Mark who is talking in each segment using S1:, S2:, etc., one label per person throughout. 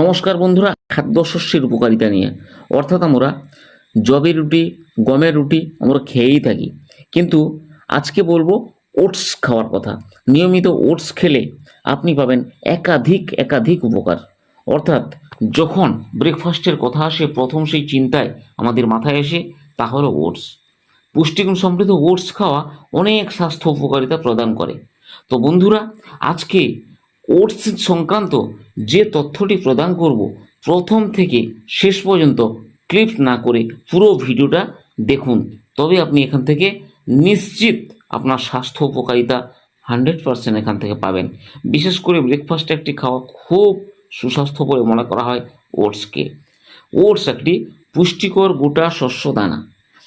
S1: নমস্কার বন্ধুরা খাদ্যশস্যের উপকারিতা নিয়ে। অর্থাৎ আমরা জবের রুটি, গমের রুটি আমরা খেয়েই থাকি। কিন্তু আজকে বলব ওটস খাওয়ার কথা। নিয়মিত ওটস খেলে আপনি পাবেন একাধিক একাধিক উপকার। অর্থাৎ যখন ব্রেকফাস্টের কথা আসে, প্রথম সেই চিন্তায় আমাদের মাথায় আসে তা হলো ওটস। পুষ্টিগুণ সমৃদ্ধ ওটস খাওয়া অনেক স্বাস্থ্য উপকারিতা প্রদান করে। তো বন্ধুরা, আজকে ওটস সংক্রান্ত যে তথ্যটি প্রদান করব, প্রথম থেকে শেষ পর্যন্ত ক্লিপ না করে পুরো ভিডিওটা দেখুন। তবে আপনি এখান থেকে নিশ্চিত আপনার স্বাস্থ্য উপকারিতা হান্ড্রেড পারসেন্ট এখান থেকে পাবেন। বিশেষ করে ব্রেকফাস্টে একটি খাওয়া খুব সুস্বাস্থ্য বলে মনে করা হয় ওটসকে। ওটস একটি পুষ্টিকর গোটা শস্য দানা।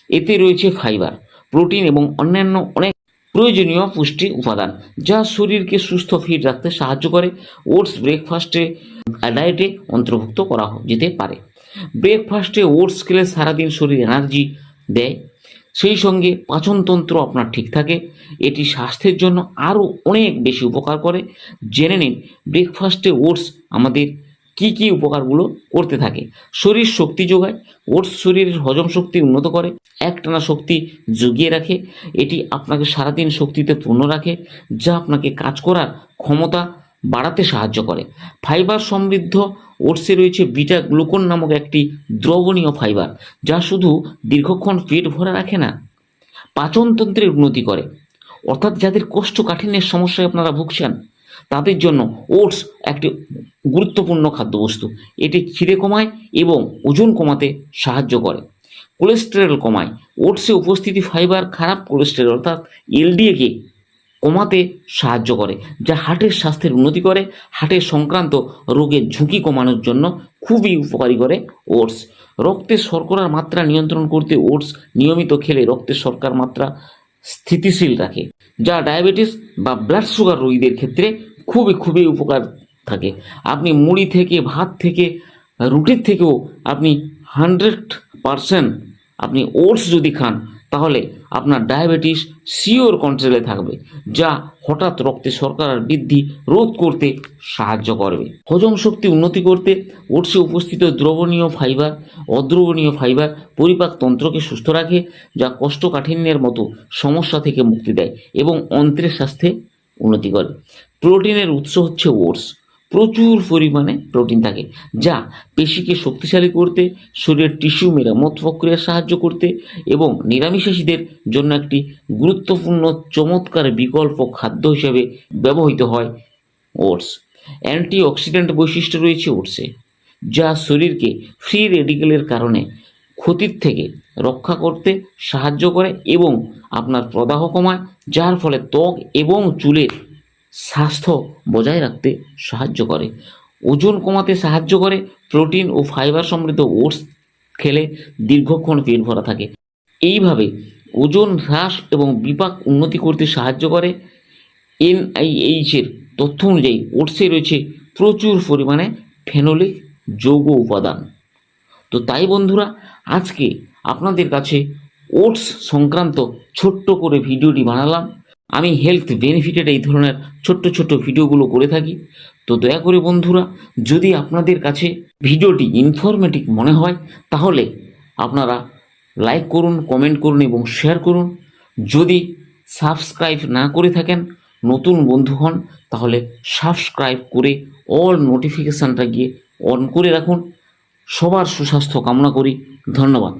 S1: এতে রয়েছে ফাইবার, প্রোটিন এবং অন্যান্য অনেক প্রয়োজনীয় পুষ্টি উপাদান, যা শরীরকে সুস্থ ফিট রাখতে সাহায্য করে। ওটস ব্রেকফাস্টে ডায়েটে অন্তর্ভুক্ত করা যেতে পারে। ব্রেকফাস্টে ওটস খেলে সারাদিন শরীর এনার্জি দেয়। সেই সঙ্গে পাচনতন্ত্র আপনার ঠিক থাকে। এটি স্বাস্থ্যের জন্য আরও অনেক বেশি উপকার করে। জেনে নিন, ব্রেকফাস্টে ওটস আমাদের কি কি উপকারগুলো করতে থাকে। শরীর শক্তি যোগায় ওটস শরীরের হজম শক্তি উন্নত করে, একটানা শক্তি জুগিয়ে রাখে, এটি আপনাকে সারাদিন শক্তিতে পূর্ণ রাখে, যা আপনাকে কাজ করার ক্ষমতা বাড়াতে সাহায্য করে। ফাইবার সমৃদ্ধ ওটসে রয়েছে বিটা গ্লুকোন নামক একটি দ্রবণীয় ফাইবার, যা শুধু দীর্ঘক্ষণ পেট ভরা রাখে না, পাচনতন্ত্রের উন্নতি করে। অর্থাৎ যাদের কোষ্ঠকাঠিন্যের সমস্যায় আপনারা ভুগছেন তাদের জন্য ওটস একটি গুরুত্বপূর্ণ খাদ্যবস্তু। এটি খিদে কমায় এবং ওজন কমাতে সাহায্য করে। কোলেস্টেরল কমায়। ওটসে উপস্থিতি ফাইবার, খারাপ কোলেস্টেরল অর্থাৎ এলডিএকে কমাতে সাহায্য করে, যা হার্টের স্বাস্থ্যের উন্নতি করে। হার্টের সংক্রান্ত রোগের ঝুঁকি কমানোর জন্য খুবই উপকারী করে ওটস। রক্তে শর্করার মাত্রা নিয়ন্ত্রণ করতে ওটস নিয়মিত খেলে রক্তের শর্করার মাত্রা স্থিতিশীল রাখে যা ডায়াবেটিস বা ব্লাড সুগার রোগীদের ক্ষেত্রে খুবই খুবই উপকার থাকে। আপনি মুড়ি থেকে, ভাত থেকে, রুটির থেকেও আপনি হান্ড্রেড পারসেন্ট আপনি ওটস যদি খান তাহলে আপনার ডায়াবেটিস সিওর কন্ট্রোলে থাকবে, যা হঠাৎ রক্তে শর্করার বৃদ্ধি রোধ করতে সাহায্য করবে। হজম শক্তি উন্নতি করতে ওটসে উপস্থিত দ্রবণীয় ফাইবার অদ্রবণীয় ফাইবার পরিপাক তন্ত্রকে সুস্থ রাখে, যা কষ্টকাঠিন্যের মতো সমস্যা থেকে মুক্তি দেয় এবং অন্ত্রের স্বাস্থ্যে উন্নতি করে। প্রোটিনের উৎস হচ্ছে ওটস। প্রচুর পরিমাণে প্রোটিন থাকে, যা পেশিকে শক্তিশালী করতে, শরীরের টিস্যু মেরামত প্রক্রিয়া সাহায্য করতে এবং নিরামিষাশীদের জন্য একটি গুরুত্বপূর্ণ চমৎকার বিকল্প খাদ্য হিসেবে ব্যবহৃত হয় ওটস। অ্যান্টিঅক্সিডেন্ট বৈশিষ্ট্য রয়েছে ওটসে, যা শরীরকে ফ্রি রেডিকেলের কারণে ক্ষতির থেকে রক্ষা করতে সাহায্য করে এবং আপনার প্রদাহ কমায়, যার ফলে ত্বক এবং চুলের স্বাস্থ্য বজায় রাখতে সাহায্য করে। ওজন কমাতে সাহায্য করে, প্রোটিন ও ফাইবার সমৃদ্ধ ওটস খেলে দীর্ঘক্ষণ পেট ভরা থাকে। এইভাবে ওজন হ্রাস এবং বিপাক উন্নতি করতে সাহায্য করে। এনআইএইচের তথ্য অনুযায়ী ওটসে রয়েছে প্রচুর পরিমাণে ফেনোলিক যৌগ উপাদান। তো তাই বন্ধুরা, আজকে আপনাদের কাছে ওটস সংক্রান্ত ছোট্ট করে ভিডিওটি বানালাম। আমি হেলথ বেনিফিটেড এই ধরনের ছোট্ট ছোট্ট ভিডিওগুলো করে থাকি। তো দয়া করে বন্ধুরা, যদি আপনাদের কাছে ভিডিওটি ইনফরমেটিভ মনে হয়, তাহলে আপনারা লাইক করুন কমেন্ট করুন এবং শেয়ার করুন। যদি সাবস্ক্রাইব না করে থাকেন, নতুন বন্ধু হন, তাহলে সাবস্ক্রাইব করে অল নোটিফিকেশানটা গিয়ে অন করে রাখুন। সবার সুস্বাস্থ্য কামনা করি। ধন্যবাদ।